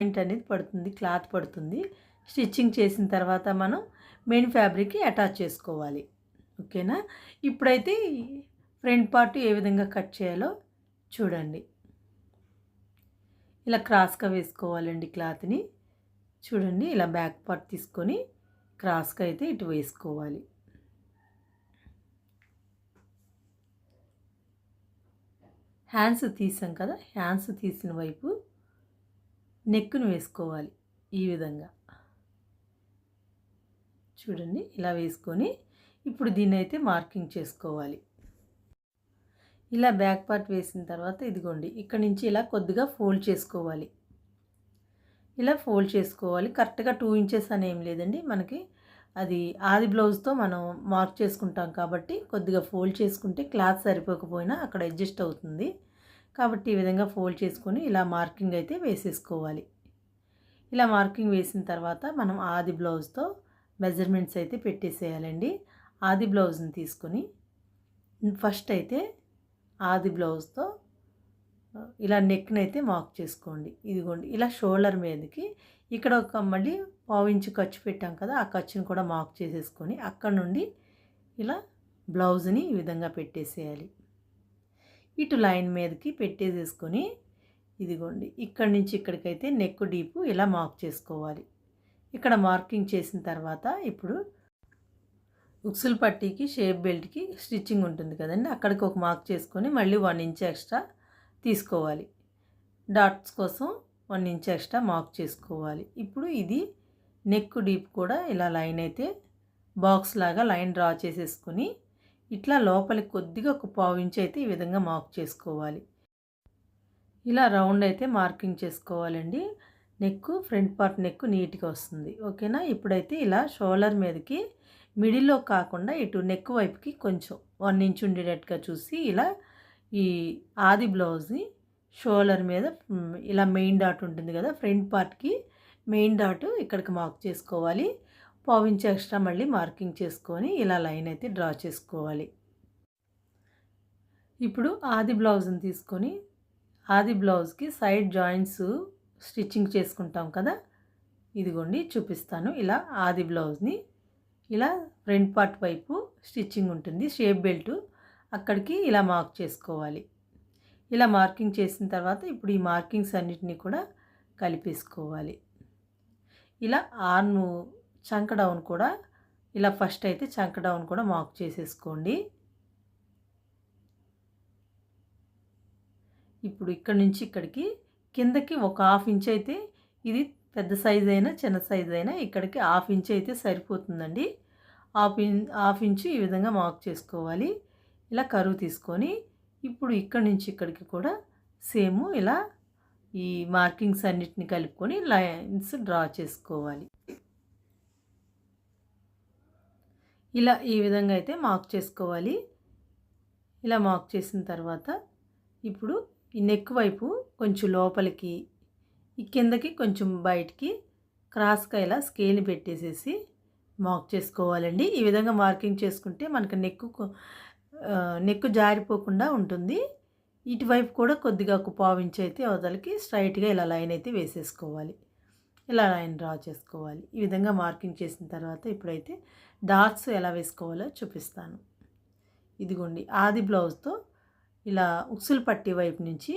Joint అనేది పడుతుంది cloth పడుతుంది. స్టిచ్చింగ్ చేసిన తర్వాత మనం మెయిన్ ఫ్యాబ్రిక్కి అటాచ్ చేసుకోవాలి. ఓకేనా? ఇప్పుడైతే ఫ్రంట్ పార్ట్ ఏ విధంగా కట్ చేయాలో చూడండి. ఇలా క్రాస్గా వేసుకోవాలండి క్లాత్ని చూడండి ఇలా బ్యాక్ పార్ట్ తీసుకొని క్రాస్గా అయితే ఇటు వేసుకోవాలి. హ్యాండ్స్ తీసాం కదా హ్యాండ్స్ తీసిన వైపు నెక్కును వేసుకోవాలి ఈ విధంగా. చూడండి ఇలా వేసుకొని ఇప్పుడు దీన్ని అయితే మార్కింగ్ చేసుకోవాలి. ఇలా బ్యాక్ పార్ట్ వేసిన తర్వాత ఇదిగోండి ఇక్కడ నుంచి ఇలా కొద్దిగా ఫోల్డ్ చేసుకోవాలి. ఇలా ఫోల్డ్ చేసుకోవాలి. కరెక్ట్గా టూ ఇంచెస్ అని ఏం లేదండి మనకి అది ఆది బ్లౌజ్తో మనం మార్క్ చేసుకుంటాం కాబట్టి కొద్దిగా ఫోల్డ్ చేసుకుంటే క్లాత్ సరిపోకపోయినా అక్కడ అడ్జస్ట్ అవుతుంది. కాబట్టి ఈ విధంగా ఫోల్డ్ చేసుకొని ఇలా మార్కింగ్ అయితే వేసేసుకోవాలి. ఇలా మార్కింగ్ వేసిన తర్వాత మనం ఆది బ్లౌజ్తో మెజర్మెంట్స్ అయితే పెట్టేసేయాలండి. ఆది బ్లౌజ్ని తీసుకొని ఫస్ట్ అయితే ఆది బ్లౌజ్తో ఇలా నెక్ని అయితే మార్క్ చేసుకోండి. ఇదిగోండి ఇలా షోల్డర్ మీదకి ఇక్కడ ఒక మళ్ళీ పావించి ఖర్చు పెట్టాం కదా ఆ ఖర్చుని కూడా మార్క్ చేసేసుకొని అక్కడ నుండి ఇలా బ్లౌజ్ని ఈ విధంగా పెట్టేసేయాలి. ఇటు లైన్ మీదకి పెట్టేసేసుకొని ఇదిగోండి ఇక్కడి నుంచి ఇక్కడికైతే నెక్ డీపు ఇలా మార్క్ చేసుకోవాలి. ఇక్కడ మార్కింగ్ చేసిన తర్వాత ఇప్పుడు ఉక్సుల పట్టీకి షేప్ బెల్ట్కి స్టిచ్చింగ్ ఉంటుంది కదండి అక్కడికి ఒక మార్క్ చేసుకొని మళ్ళీ వన్ ఇంచ్ ఎక్స్ట్రా తీసుకోవాలి. డాట్స్ కోసం వన్ ఇంచ్ ఎక్స్ట్రా మార్క్ చేసుకోవాలి. ఇప్పుడు ఇది నెక్ డీప్ కూడా ఇలా లైన్ అయితే బాక్స్ లాగా లైన్ డ్రా చేసేసుకొని ఇట్లా లోపలికి కొద్దిగా ఒక పావు ఇంచ్ అయితే ఈ విధంగా మార్క్ చేసుకోవాలి. ఇలా రౌండ్ అయితే మార్కింగ్ చేసుకోవాలండి. నెక్ ఫ్రంట్ పార్ట్ నెక్ నీట్గా వస్తుంది. ఓకేనా? ఇప్పుడైతే ఇలా షోల్డర్ మీదకి మిడిల్లో కాకుండా ఇటు నెక్ వైపుకి కొంచెం వన్ ఇంచ్ ఉండేటట్టుగా చూసి ఇలా ఈ ఆది బ్లౌజ్ని షోల్డర్ మీద ఇలా మెయిన్ డాట్ ఉంటుంది కదా ఫ్రంట్ పార్ట్కి మెయిన్ డాట్ ఇక్కడికి మార్క్ చేసుకోవాలి. పావించి ఎక్స్ట్రా మళ్ళీ మార్కింగ్ చేసుకొని ఇలా లైన్ అయితే డ్రా చేసుకోవాలి. ఇప్పుడు ఆది బ్లౌజ్ని తీసుకొని ఆది బ్లౌజ్కి సైడ్ జాయింట్స్ స్టిచ్చింగ్ చేసుకుంటాం కదా? ఇదిగోండి చూపిస్తాను. ఇలా ఆది బ్లౌజ్ని ఇలా ఫ్రంట్ పార్ట్ వైపు స్టిచ్చింగ్ ఉంటుంది. షేప్ బెల్ట్ అక్కడికి ఇలా మార్క్ చేసుకోవాలి. ఇలా మార్కింగ్ చేసిన తర్వాత ఇప్పుడు ఈ మార్కింగ్స్ అన్నిటినీ కూడా కలిపేసుకోవాలి. ఇలా ఆర్ను చంక డౌన్ కూడా ఇలా ఫస్ట్ అయితే చంక డౌన్ కూడా మార్క్ చేసేసుకోండి. ఇప్పుడు ఇక్కడ నుంచి ఇక్కడికి కిందకి ఒక హాఫ్ ఇంచ్ అయితే ఇది పెద్ద సైజ్ అయినా చిన్న సైజ్ అయినా ఇక్కడికి హాఫ్ ఇంచ్ అయితే సరిపోతుందండి. హాఫ్ ఇన్ హాఫ్ ఇంచ్ ఈ విధంగా మార్క్ చేసుకోవాలి. ఇలా కరువు తీసుకొని ఇప్పుడు ఇక్కడ నుంచి ఇక్కడికి కూడా సేమ్ ఇలా ఈ మార్కింగ్స్ అన్నిటిని కలుపుకొని లైన్స్ డ్రా చేసుకోవాలి. ఇలా ఈ విధంగా అయితే మార్క్ చేసుకోవాలి. ఇలా మార్క్ చేసిన తర్వాత ఇప్పుడు ఈ నెక్ వైపు కొంచెం లోపలికి ఈ కిందకి కొంచెం బయటికి క్రాస్గా ఇలా స్కేల్ని పెట్టేసేసి మార్క్ చేసుకోవాలండి. ఈ విధంగా మార్కింగ్ చేసుకుంటే మనకు నెక్కు నెక్కు జారిపోకుండా ఉంటుంది. ఇటువైపు కూడా కొద్దిగా ఒక పావించి అయితే అవతలకి స్ట్రైట్గా ఇలా లైన్ అయితే వేసేసుకోవాలి. ఇలా లైన్ డ్రా చేసుకోవాలి. ఈ విధంగా మార్కింగ్ చేసిన తర్వాత ఇప్పుడైతే డాట్స్ ఎలా వేసుకోవాలో చూపిస్తాను. ఇదిగోండి ఆది బ్లౌజ్తో ఇలా ఉక్సులు పట్టి వైపు నుంచి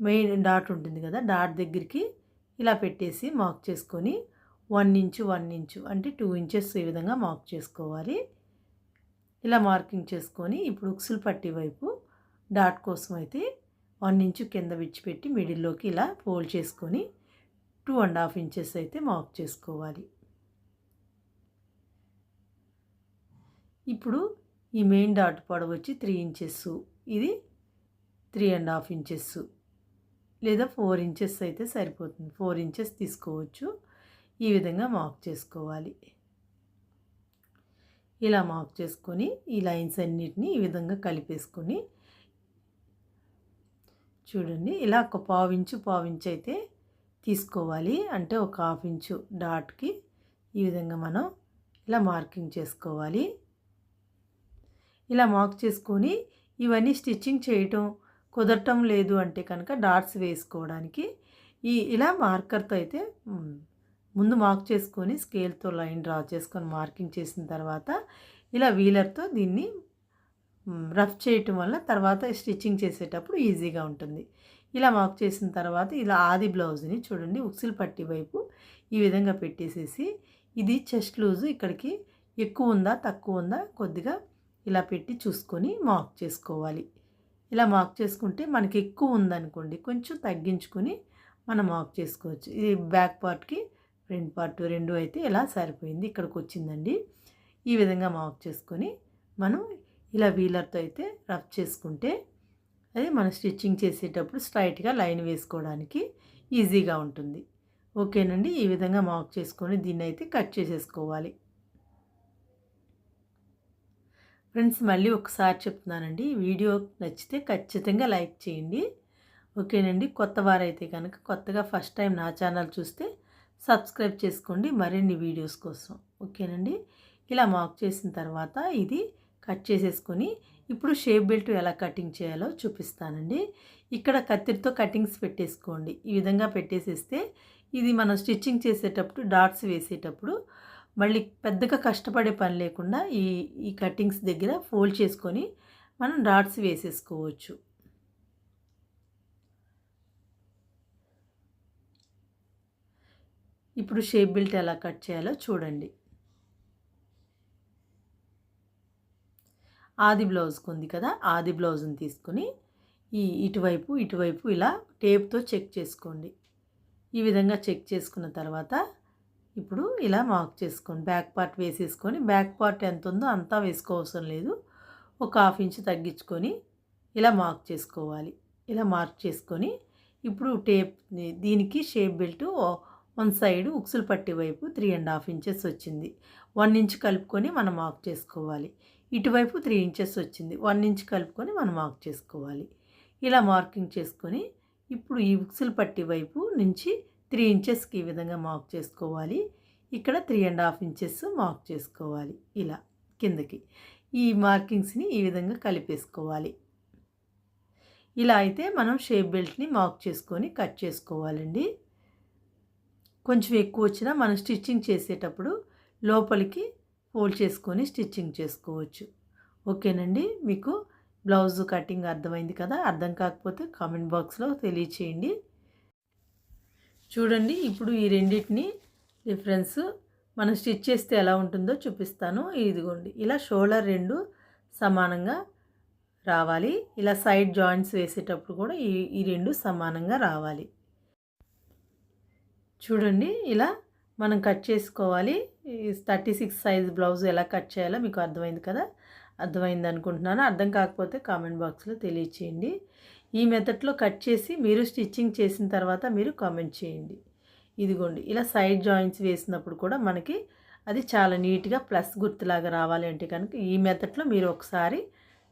మెయిన్ డాట్ ఉంటుంది కదా డాట్ దగ్గరికి ఇలా పెట్టేసి మార్క్ చేసుకొని వన్ ఇంచు వన్ ఇంచు అంటే టూ ఇంచెస్ ఈ విధంగా మార్క్ చేసుకోవాలి. ఇలా మార్కింగ్ చేసుకొని ఇప్పుడు ఉక్సులు పట్టి వైపు డాట్ కోసం అయితే వన్ ఇంచు కింద విడిచిపెట్టి మిడిల్లోకి ఇలా ఫోల్డ్ చేసుకొని టూ అండ్ హాఫ్ ఇంచెస్ అయితే మార్క్ చేసుకోవాలి. ఇప్పుడు ఈ మెయిన్ డాట్ పొడవు వచ్చి త్రీ ఇంచెస్. ఇది త్రీ అండ్ హాఫ్ ఇంచెస్. లేదా ఫోర్ ఇంచెస్ అయితే సరిపోతుంది. ఫోర్ ఇంచెస్ తీసుకోవచ్చు. ఈ విధంగా మార్క్ చేసుకోవాలి. ఇలా మార్క్ చేసుకొని ఈ లైన్స్ అన్నిటిని ఈ విధంగా కలిపేసుకొని చూడండి. ఇలా ఒక పావు ఇంచు అయితే తీసుకోవాలి. అంటే ఒక హాఫ్ ఇంచు డాట్కి ఈ విధంగా మనం ఇలా మార్కింగ్ చేసుకోవాలి. ఇలా మార్క్ చేసుకొని ఇవన్నీ స్టిచ్చింగ్ చేయటం కుదరటం లేదు అంటే కనుక డాట్స్ వేసుకోవడానికి ఈ ఇలా మార్కర్తో అయితే ముందు మార్క్ చేసుకొని స్కేల్తో లైన్ డ్రా చేసుకొని మార్కింగ్ చేసిన తర్వాత ఇలా వీలర్తో దీన్ని రఫ్ చేయటం వల్ల తర్వాత స్టిచ్చింగ్ చేసేటప్పుడు ఈజీగా ఉంటుంది. ఇలా మార్క్ చేసిన తర్వాత ఇలా ఆది బ్లౌజ్ని చూడండి ఉక్సిల్ పట్టి వైపు ఈ విధంగా పెట్టేసేసి ఇది చెస్ట్ లూజు ఇక్కడికి ఎక్కువ ఉందా తక్కువ ఉందా కొద్దిగా ఇలా పెట్టి చూసుకొని మార్క్ చేసుకోవాలి. ఇలా మార్క్ చేసుకుంటే మనకి ఎక్కువ ఉందనుకోండి కొంచెం తగ్గించుకొని మనం మార్క్ చేసుకోవచ్చు. ఇది బ్యాక్ పార్ట్కి ఫ్రంట్ పార్ట్ రెండు అయితే ఇలా సరిపోయింది ఇక్కడికి వచ్చిందండి. ఈ విధంగా మార్క్ చేసుకొని మనం ఇలా వీలర్తో అయితే రఫ్ చేసుకుంటే అది మనం స్టిచ్చింగ్ చేసేటప్పుడు స్ట్రైట్గా లైన్ వేసుకోవడానికి ఈజీగా ఉంటుంది. ఓకేనండి? ఈ విధంగా మార్క్ చేసుకొని దీన్ని అయితే కట్ చేసేసుకోవాలి. ఫ్రెండ్స్ మళ్ళీ ఒకసారి చెప్తున్నానండి. వీడియో నచ్చితే ఖచ్చితంగా లైక్ చేయండి. ఓకేనండి? కొత్త వారైతే కనుక కొత్తగా ఫస్ట్ టైం నా ఛానల్ చూస్తే సబ్స్క్రైబ్ చేసుకోండి. మరిన్ని వీడియోస్ కోసం. ఓకేనండి? ఇలా మార్క్ చేసిన తర్వాత ఇది కట్ చేసేసుకొని ఇప్పుడు షేప్ బెల్ట్ ఎలా కటింగ్ చేయాలో చూపిస్తానండి. ఇక్కడ కత్తిరితో కటింగ్స్ పెట్టేసుకోండి. ఈ విధంగా పెట్టేసేస్తే ఇది మనం స్టిచ్చింగ్ చేసేటప్పుడు డాట్స్ వేసేటప్పుడు మళ్ళీ పెద్దగా కష్టపడే పని లేకుండా ఈ ఈ కటింగ్స్ దగ్గర ఫోల్డ్ చేసుకొని మనం డాట్స్ వేసేసుకోవచ్చు. ఇప్పుడు షేప్ బెల్ట్ ఎలా కట్ చేయాలో చూడండి. ఆది బ్లౌజ్కి ఉంది కదా ఆది బ్లౌజ్ని తీసుకొని ఈ ఇటువైపు ఇటువైపు ఇలా టేప్తో చెక్ చేసుకోండి. ఈ విధంగా చెక్ చేసుకున్న తర్వాత ఇప్పుడు ఇలా మార్క్ చేసుకోండి. బ్యాక్ పార్ట్ వేసేసుకొని బ్యాక్ పార్ట్ ఎంత ఉందో అంతా వేసుకోవసరం లేదు. ఒక హాఫ్ ఇంచ్ తగ్గించుకొని ఇలా మార్క్ చేసుకోవాలి. ఇలా మార్క్ చేసుకొని ఇప్పుడు టేప్ దీనికి షేప్ బెల్ట్ వన్ సైడ్ ఉక్సులు పట్టి వైపు త్రీ అండ్ హాఫ్ ఇంచెస్ వచ్చింది. వన్ ఇంచ్ కలుపుకొని మనం మార్క్ చేసుకోవాలి. ఇటువైపు త్రీ ఇంచెస్ వచ్చింది. వన్ ఇంచ్ కలుపుకొని మనం మార్క్ చేసుకోవాలి. ఇలా మార్కింగ్ చేసుకొని ఇప్పుడు ఈ బుక్స్లు పట్టి వైపు నుంచి త్రీ ఇంచెస్కి ఈ విధంగా మార్క్ చేసుకోవాలి. ఇక్కడ three and half inches mark చేసుకోవాలి. ఇలా కిందకి ఈ మార్కింగ్స్ని ఈ విధంగా కలిపేసుకోవాలి. ఇలా అయితే మనం షేప్ బెల్ట్ని మార్క్ చేసుకొని కట్ చేసుకోవాలండి. కొంచెం ఎక్కువ వచ్చినా మనం స్టిచ్చింగ్ చేసేటప్పుడు లోపలికి ఫోల్డ్ చేసుకొని స్టిచ్చింగ్ చేసుకోవచ్చు. ఓకేనండి? మీకు బ్లౌజ్ కటింగ్ అర్థమైంది కదా? అర్థం కాకపోతే కామెంట్ బాక్స్లో తెలియచేయండి. చూడండి ఇప్పుడు ఈ రెండింటిని డిఫరెన్స్ మనం స్టిచ్ చేస్తే ఎలా ఉంటుందో చూపిస్తాను. ఇదిగోండి ఇలా షోల్డర్ రెండు సమానంగా రావాలి. ఇలా సైడ్ జాయింట్స్ వేసేటప్పుడు కూడా ఈ ఈ రెండు సమానంగా రావాలి. చూడండి ఇలా మనం కట్ చేసుకోవాలి. థర్టీ సిక్స్ సైజ్ బ్లౌజ్ ఎలా కట్ చేయాలో మీకు అర్థమైంది కదా? అర్థమైంది అనుకుంటున్నాను. అర్థం కాకపోతే కామెంట్ బాక్స్లో తెలియచేయండి. ఈ మెథడ్లో కట్ చేసి మీరు స్టిచ్చింగ్ చేసిన తర్వాత మీరు కామెంట్ చేయండి. ఇదిగోండి ఇలా సైడ్ జాయింట్స్ వేసినప్పుడు కూడా మనకి అది చాలా నీట్గా ప్లస్ గుర్తులాగా రావాలి అంటే కనుక ఈ మెథడ్లో మీరు ఒకసారి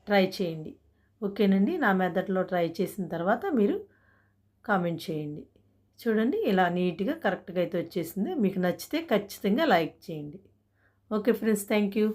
ట్రై చేయండి. ఓకేనండి? నా మెథడ్లో ట్రై చేసిన తర్వాత మీరు కామెంట్ చేయండి. చూడండి ఇలా నీట్గా కరెక్ట్గా అయితే వచ్చేసింది. మీకు నచ్చితే ఖచ్చితంగా లైక్ చేయండి. Okay friends thank you